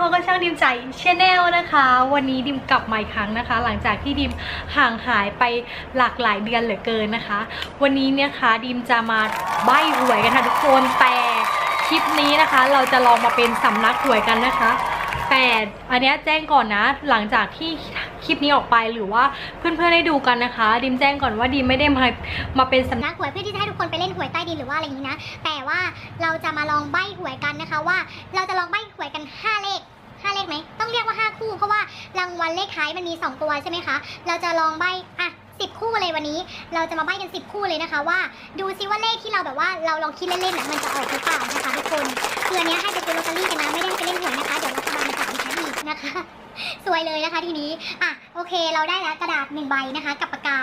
เขาก็ช่างดิมใจชาแนลนะคะ วันนี้ดิมกลับมาอีกครั้งนะคะ หลังจากที่ดิมห่างหายไปหลากหลายเดือนเหลือเกินนะคะ วันนี้เนี่ยคะดิมจะมาใบ้หวยกันค่ะทุกคนแต่คลิปนี้นะคะ เราจะลองมาเป็นสำนักหวยกันนะคะแต่อันนี้แจ้งก่อนนะ หลังจากที่คลิปนี้ออกไปหรือว่าเพื่อนๆได้ดูกันนะคะ ดิมแจ้งก่อนว่าดิมไม่ได้มามาเป็นสำนักนักหวยเพื่อที่จะให้ทุกคนไปเล่นหวยใต้ดินหรือว่าอะไรอย่างนี้นะ แต่ว่าเราจะมาลองใบ้หวยกันนะคะว่า เราจะลองใบ้ เลขท้ายมันมี 2 ตัวใช่ไหมคะ เราจะลองใบอะ10คู่เลยวันนี้ เราจะมาใบ้กัน 10 คู่เลยนะคะ ว่าดูซิว่าเลขที่เราแบบว่าเราลองคิดเล่นๆน่ะมันจะออกหรือเปล่านะคะทุกคนคืออันนี้ให้ไปซื้อลอตเตอรี่กันนะไม่ได้ไปเล่นหวยนะคะเดี๋ยวรัฐบาลมาจับดิฉันอีกนะคะ สวยเลยนะคะทีนี้อะโอเค เราได้แล้วกระดาษหนึ่งใบนะคะ กับปากกา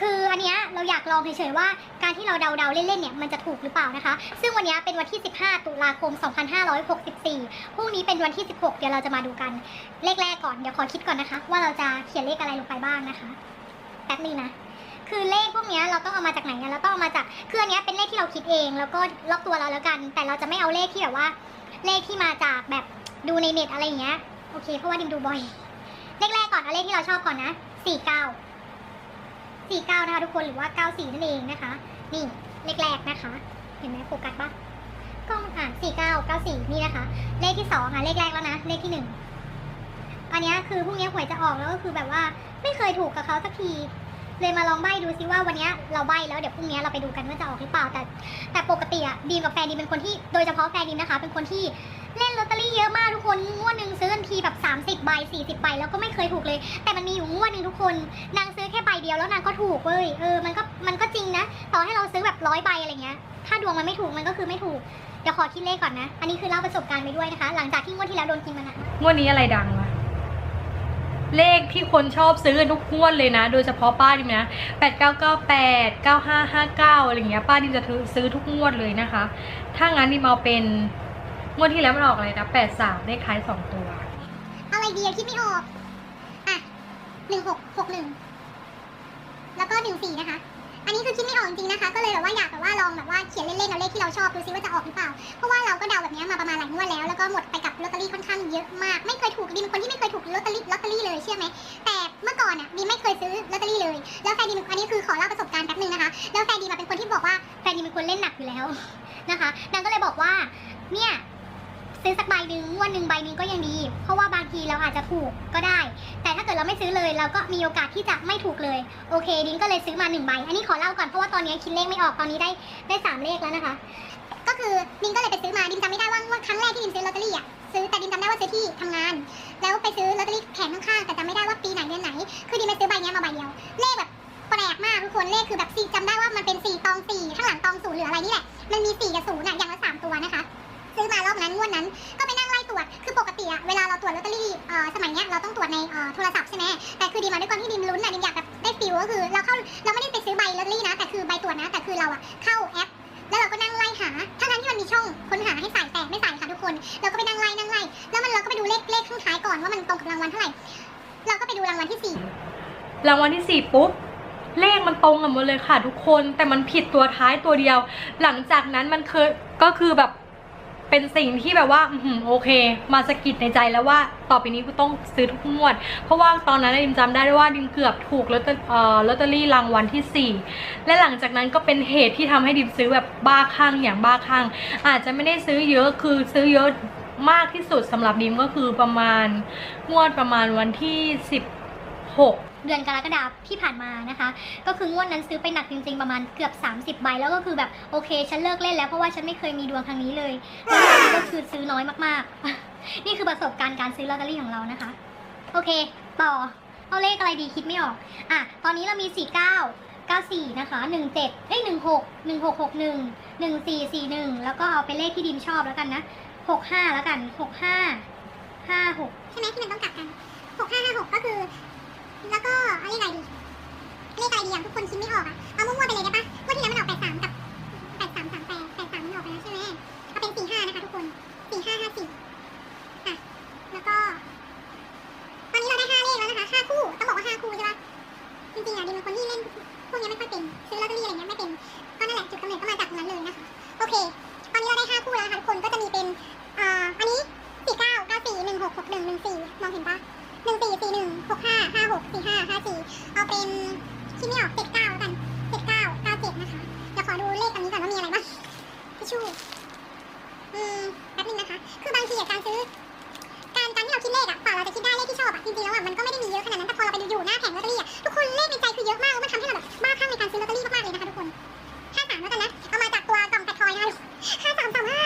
คืออันเนี้ยเราอยากลองเฉยๆว่า การที่เราเดาๆเล่นๆเนี่ยมันจะถูกหรือเปล่านะคะ ซึ่งวันนี้เป็นวันที่ 15 ตุลาคม 2564พรุ่งนี้เป็นวันที่ 16 เดี๋ยวเราจะมาดูกันเลขแรกก่อนเดี๋ยวขอคิดก่อนนะคะ ว่าเราจะเขียนเลขอะไรลงไปบ้างนะคะแป๊บนึงนะคือเลขพวกนี้เราต้องเอามาจากไหนอะเราต้องเอามาจากคืออันนี้เป็นเลขที่เราคิดเอง แล้วก็ล็อกตัวเราแล้วกัน แต่เราจะไม่เอาเลขที่แบบว่า เลขที่มาจากแบบดูในเน็ตอะไรอย่างเงี้ยโอเคเพราะว่าดิมดูบ่อยเลขแรกก่อนเอาเลขที่เราชอบก่อนนะ49 49 นะคะทุกคนหรือว่า 94 นั่นเองนะคะ นี่เลขแรกนะคะ เห็นไหมโฟกัสปะกล้องอ่าน49 94 นี่นะคะ เลขที่สองอะเลขแรกแล้วนะ เลขที่หนึ่งอันนี้คือพรุ่งนี้หวยจะออกแล้วก็คือแบบว่าไม่เคยถูกกับเขาสักที เลยมาลองใบ้ดูซิว่าวันนี้เราใบ้แล้วเดี๋ยวพรุ่งนี้เราไปดูกันว่าจะออกหรือเปล่าแต่ แต่ปกติอะดีมกับแฟนดีมเป็นคนที่โดยเฉพาะแฟนดีมนะคะ เป็นคนที่เล่นลอตเตอรี่เยอะมากทุกคนงวดหนึ่งซื้อกันทีแบบ 30 ใบ 40 ใบแล้วก็ไม่เคยถูกเลย แต่มันมีอยู่งวดหนึ่งทุกคน นางซื้อแค่ใบเดียวแล้วนางก็ถูกเว้ยเออมันก็มันก็จริงนะ ต่อให้เราซื้อแบบร้อยใบอะไรเงี้ยถ้าดวงมันไม่ถูกมันก็คือไม่ถูกเดี๋ยวขอคิดเลขก่อนนะ อันนี้คือเล่าประสบการณ์ไปด้วยนะคะ หลังจากที่งวดที่แล้วโดนกินมานะงวดนี้อะไรดังวะ เลขที่คนชอบซื้อทุกงวดเลยนะ โดยเฉพาะป้าดิมนะแปดเก้าเก้าแปดเก้าห้าห้าเก้าอะไรเงี้ยป้าดิมจะซื้อทุกงวดเลยนะคะ ถ้างั้นดิมเอาเป็นงวดที่แล้วมันออกอะไรนะแปดสามเลขท้ายสองตัวอะไรดีอะคิดไม่ออก อะหนึ่งหกหกหนึ่งแล้วก็หนึ่งสี่นะคะ อันนี้คือคิดไม่ออกจริงๆนะคะ ก็เลยแบบว่าอยากแบบว่าลองแบบว่าเขียนเล่นๆเอาเลขที่เราชอบดูซิว่าจะออกหรือเปล่า เพราะว่าเราก็เดาแบบนี้มาประมาณหลายงวดแล้ว แล้วก็หมดไปกับลอตเตอรี่ค่อนข้างเยอะมาก ไม่เคยถูกดีเป็นคนที่ไม่เคยถูกลอตเตอรี่ลอตเตอรี่เลยเชื่อไหม แต่เมื่อก่อนอะดีไม่เคยซื้อลอตเตอรี่เลย แล้วแฟนดีอันนี้คือขอเล่าประสบการณ์แป๊บนึงนะคะ แล้วแฟนดีมเป็นคนที่บอกว่าแฟนดีเป็นคนเล่นหนักอยู่แล้วนะคะนางก็เลยบอกว่าเนี่ย ซื้อสักใบหนึ่งงวดหนึ่งใบหนึ่งก็ยังดี เพราะว่าบางทีเราอาจจะถูกก็ได้ แต่ถ้าเกิดเราไม่ซื้อเลย เราก็มีโอกาสที่จะไม่ถูกเลย โอเค ดินก็เลยซื้อมาหนึ่งใบ อันนี้ขอเล่าก่อนเพราะว่าตอนนี้คิดเลขไม่ออกตอนนี้ได้ได้สามเลขแล้วนะคะ ก็คือดินก็เลยไปซื้อมาดินจำไม่ได้ว่าว่าครั้งแรกที่ดินซื้อลอตเตอรี่อะซื้อแต่ดินจำได้ว่าซื้อที่ทำงาน แล้วไปซื้อลอตเตอรี่แผงข้างๆแต่จำไม่ได้ว่าปีไหนเดือนไหน คือดินไปซื้อใบเนี้ยมาใบเดียว เลขแบบแปลกมากทุกคนเลขคือแบบสี่จำได้ว่ามันเป็นสี่ตองสี่ข้างหลังตองศูนย์หรืออะไรนี่แหละ มันมีสี่กับศูนย์อะอย่างละสามตัวนะคะ ซื้อมารอบนั้นงวดนั้น ก็ไปนั่งไล่ตรวจคือปกติอะเวลาเราตรวจลอตเตอรี่เอ่อสมัยเนี้ยเราต้องตรวจในเอ่อโทรศัพท์ใช่ไหมแต่คือดีมาด้วยความที่ดิมลุ้นอะดิมอยากแบบได้ฟิลก็คือเราเข้าเราไม่ได้ไปซื้อใบลอตเตอรี่นะ แต่คือใบตรวจนะแต่คือเราอะเข้าแอป แล้วเราก็นั่งไล่หาทั้งนั้นที่มันมีช่องค้นหาให้ใส่แต่ไม่ใส่ค่ะทุกคน เราก็ไปนั่งไล่นั่งไล่แล้วมันเราก็ไปดูเลขเลขข้างท้ายก่อนว่ามันตรงกับรางวัลเท่าไหร่เราก็ไปดูรางวัลที่สี่รางวัลที่สี่ปุ๊บเลขมันตรงกันหมดเลยค่ะทุกคน แต่มันผิดตัวท้ายตัวเดียว หลังจากนั้นมันเคยก็คือแบบ เป็นสิ่งที่แบบว่าอือหือโอเค มาสะกิดในใจแล้วว่าต่อไปนี้กูต้องซื้อทุกงวด เพราะว่าตอนนั้นดิมจำได้ว่าดิมเกือบถูกลอตเตอรี่เอ่อลอตเตอรี่รางวัลที่สี่และหลังจากนั้นก็เป็นเหตุที่ทำให้ดิมซื้อแบบบ้าคลั่งอย่างบ้าคลั่งอาจจะไม่ได้ซื้อเยอะคือซื้อเยอะมากที่สุดสำหรับดิมก็คือประมาณงวดประมาณวันที่สิบหก เดือนกรกฎาคมที่ผ่านมานะคะ ก็คืองวดนั้นซื้อไปหนักจริง ๆ ประมาณเกือบ 30 ใบ แล้วก็คือแบบโอเค ฉันเลิกเล่นแล้วเพราะว่าฉันไม่เคยมีดวงทางนี้เลยแล้วก็คือซื้อน้อยมากๆ นี่คือประสบการณ์การซื้อลอตเตอรี่ของเรานะคะ โอเค ต่อ เอาเลขอะไรดีคิดไม่ออก อะ ตอนนี้เรามี 49 94 นะคะ 17เอ้ย16 1661 1441 แล้วก็เอาเป็นเลขที่ดิมชอบแล้วกันนะ 65 แล้วกัน 65 56 ใช่ไหมที่มันต้องกลับกัน 6556 ก็คือ ทุกคนคิดไม่ออกอะเอามั่วๆไปเลยได้ปะงวดที่แล้วมันออกแปดสามกับแปดสามสามแปดแปดสามมันออกไปแล้วใช่ไหมเอาเป็นสี่ห้านะคะทุกคนสี่ห้าห้าสี่ค่ะแล้วก็ตอนนี้เราได้ห้าเลขแล้วนะคะห้าคู่ต้องบอกว่าห้าคู่ใช่ปะจริงๆอะดิมันคนที่เล่นพวกนี้ไม่ค่อยเป็นซื้อลอตเตอรี่อะไรเงี้ยไม่เป็นก็นั่นแหละจุดกำเนิดก็มาจากตรงนั้นเลยนะคะโอเค ตอนนี้เราได้ห้าคู่แล้วค่ะทุกคนก็จะมีเป็นอ่าอันนี้สี่เก้าเก้าสี่หนึ่งหกหกหนึ่งหนึ่งสี่มองเห็นปะหนึ่งสี่สี่หนึ่งหกห้าห้าหกสี่ห้าห้าสี่เอาเป็น ที่ไม่ออกเจ็ดเก้าแล้วกันเจ็ดเก้าเก้าเจ็ดนะคะเดี๋ยวขอดูเลขตรงนี้ก่อนว่ามีอะไรบ้างทิชชู่อืมแป๊บนึงนะคะ คือบางทีอะการซื้อ การการที่เราคิดเลขอะกว่าเราจะคิดได้เลขที่ชอบอะจริงๆแล้วอะมันก็ไม่ได้มีเยอะขนาดนั้นแต่พอเราไปดูอยู่หน้าแผงลอตเตอรี่อะทุกคนเลขในใจคือเยอะมากแล้วมันทำให้เราแบบบ้าคลั่งในการซื้อลอตเตอรี่มากๆเลยนะคะทุกคนห้าสามแล้วกันนะเอามาจากตัวกล่องแพททอยนะคะห้าสามสามห้า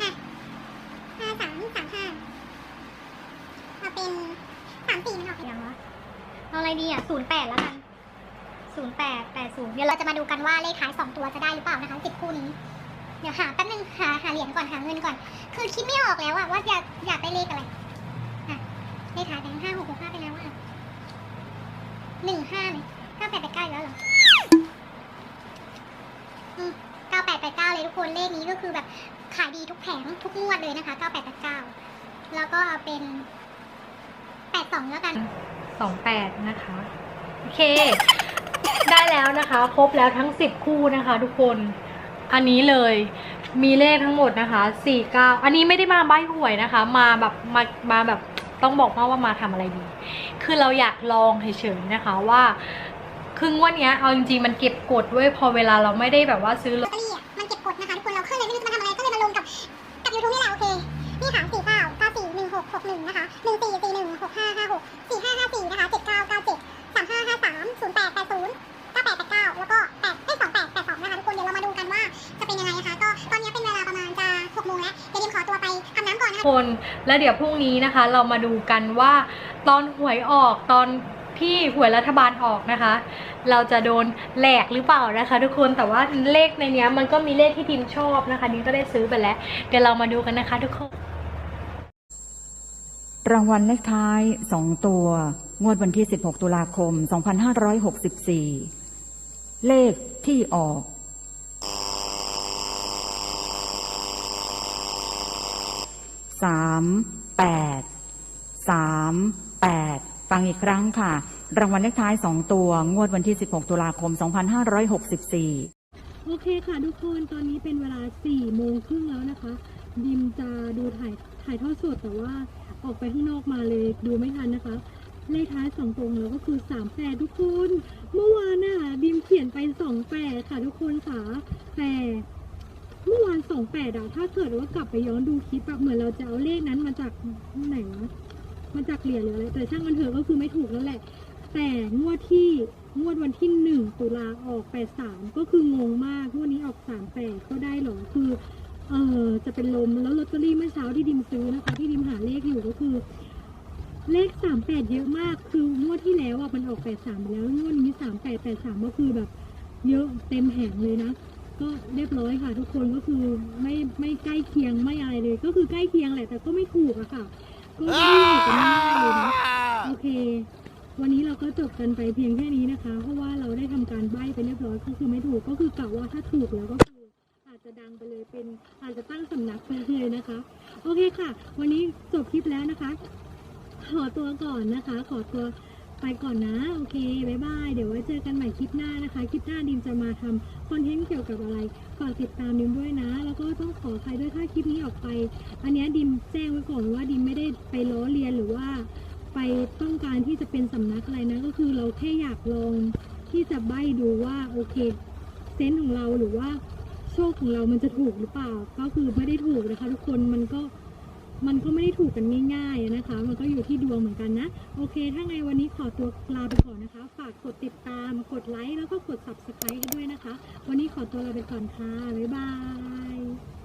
อะห้าสามสามห้าเอาเป็นสามสี่มันออกยังวะเอาอะไรดีอะศูนย์แปดแล้วกันศูนย์แปดแปดศูนย์ เดี๋ยวเราจะมาดูกันว่าเลขท้ายสองตัวจะได้หรือเปล่านะคะสิบคู่นี้เดี๋ยวหาแป๊บนึงหาหาเหรียญก่อนหาเงินก่อน คือคิดไม่ออกแล้วอะว่าอยากอยากได้เลขอะไรเลขท้ายแบงค์ห้าหกหกห้าไปแล้วอะหนึ่งห้าเลยเก้าแปดแปดเก้าอีกแล้วเหรออืมเก้าแปดแปดเก้าเลยทุกคนเลขนี้ก็คือแบบขายดีทุกแผงทุกงวดเลยนะคะเก้าแปดแปดเก้าแล้วก็เอาเป็นแปดสองแล้วกันสองแปดนะคะ โอเค ได้แล้วนะคะ ครบแล้วทั้งสิบคู่นะคะ ทุกคนอันนี้เลยมีเลขทั้งหมดนะคะสี่เก้าอันนี้ไม่ได้มาใบหวยนะคะ มาแบบมามาแบบต้องบอกว่าว่ามาทำอะไรดี คือเราอยากลองเฉยๆนะคะว่าครึ่งวันนี้เอาจริงๆมันเก็บกดด้วยพอเวลาเราไม่ได้แบบว่าซื้อลอตเตอรี่มันเก็บกดนะคะทุกคนเราขึ้นเลยไม่รู้จะมาทำอะไรก็เลยมาลงกับกับยูทูบนี่แหละโอเคนี่ค่ะสี่เก้าเก้าสี่หนึ่งหกหกหนึ่งนะคะหนึ่งสี่สี่หนึ่งหกห้าห้าหก แล้วเดี๋ยวพรุ่งนี้นะคะ เรามาดูกันว่าตอนหวยออกตอนที่หวยรัฐบาลออกนะคะ เราจะโดนแหลกหรือเปล่านะคะ ทุกคนแต่ว่าเลขในเนี้ยมันก็มีเลขที่ทีมชอบนะคะนิ้งก็ได้ซื้อไปแล้ว เดี๋ยวเรามาดูกันนะคะ ทุกคน รางวัลเลขท้าย 2 ตัว งวดวันที่ 16 ตุลาคม 2564 เลขที่ออก สามแปดสามแปดฟังอีกครั้งค่ะ รางวัลเลขท้าย2ตัว งวดวันที่ 16 ตุลาคม 2564 โอเคค่ะทุกคนตอนนี้เป็นเวลา4โมงครึ่งแล้วนะคะ ดิมจะดูถ่ายถ่ายทอดสดแต่ว่าออกไปข้างนอกมาเลยดูไม่ทันนะคะ เลขท้ายสองตัวเราก็คือ38ทุกคน เมื่อวานน่ะดิมเขียนไป28ค่ะทุกคนค่ะแต่ เมื่อวาน28อะถ้าเกิดว่ากลับไปย้อนดูคลิปอะเหมือนเราจะเอาเลขนั้นมาจากไหนวะมาจากเหรียญหรืออะไรแต่ช่างมันเถอะก็คือไม่ถูกแล้วแหละ แต่งวดที่งวดวันที่หนึ่งตุลาออกแปดสามก็คืองงมากงวดนี้ออกสามแปดก็ได้หรอคือเออจะเป็นลมแล้วลอตเตอรี่เมื่อเช้าที่ดิมซื้อนะคะที่ดิมหาเลขอยู่ก็คือ เลขสามแปดเยอะมากคืองวดที่แล้วอะมันออกแปดสามไปแล้วงวดนี้สามแปดแปดสามก็คือแบบ เยอะเต็มแผงเลยนะ ก็เรียบร้อยค่ะ ทุกคนก็คือไม่ไม่ใกล้เคียงไม่อะไรเลย ก็คือใกล้เคียงแหละแต่ก็ไม่ถูกอะค่ะ ก็ไม่ได้ถูกกันง่ายๆเลยนะโอเค วันนี้เราก็จบกันไปเพียงแค่นี้นะคะ เพราะว่าเราได้ทำการใบ้ไปเรียบร้อยก็คือไม่ถูกก็คือกะว่าถ้าถูกแล้วก็คืออาจจะดังไปเลยเป็นอาจจะตั้งสำนักไปเลยนะคะ โอเคค่ะ วันนี้จบคลิปแล้วนะคะ ขอตัวก่อนนะคะ ขอตัว ไปก่อนนะ โอเค บ๊ายบาย เดี๋ยวไว้เจอกันใหม่คลิปหน้านะคะ คลิปหน้าดิมจะมาทำคอนเทนต์เกี่ยวกับอะไร ฝากติดตามดิมด้วยนะ แล้วก็ต้องขอใครด้วยถ้าคลิปนี้ออกไป อันเนี้ยดิมแจ้งไว้ก่อนว่าดิมไม่ได้ไปล้อเลียนหรือว่า ไปต้องการที่จะเป็นสำนักอะไรนะ ก็คือเราแค่อยากลองที่จะใบ้ดูว่าโอเคเซนส์ของเราหรือว่าโชคของเรามันจะถูกหรือเปล่า ก็คือไม่ได้ถูกนะคะ ทุกคน มันก็ มันก็ไม่ได้ถูกกันง่ายๆนะคะ มันก็อยู่ที่ดวงเหมือนกันนะ โอเค ถ้าไงวันนี้ขอตัวลาไปก่อนนะคะ ฝากกดติดตาม กดไลค์ แล้วก็กด subscribe กันด้วยนะคะ วันนี้ขอตัวลาไปก่อนค่ะ บ๊ายบาย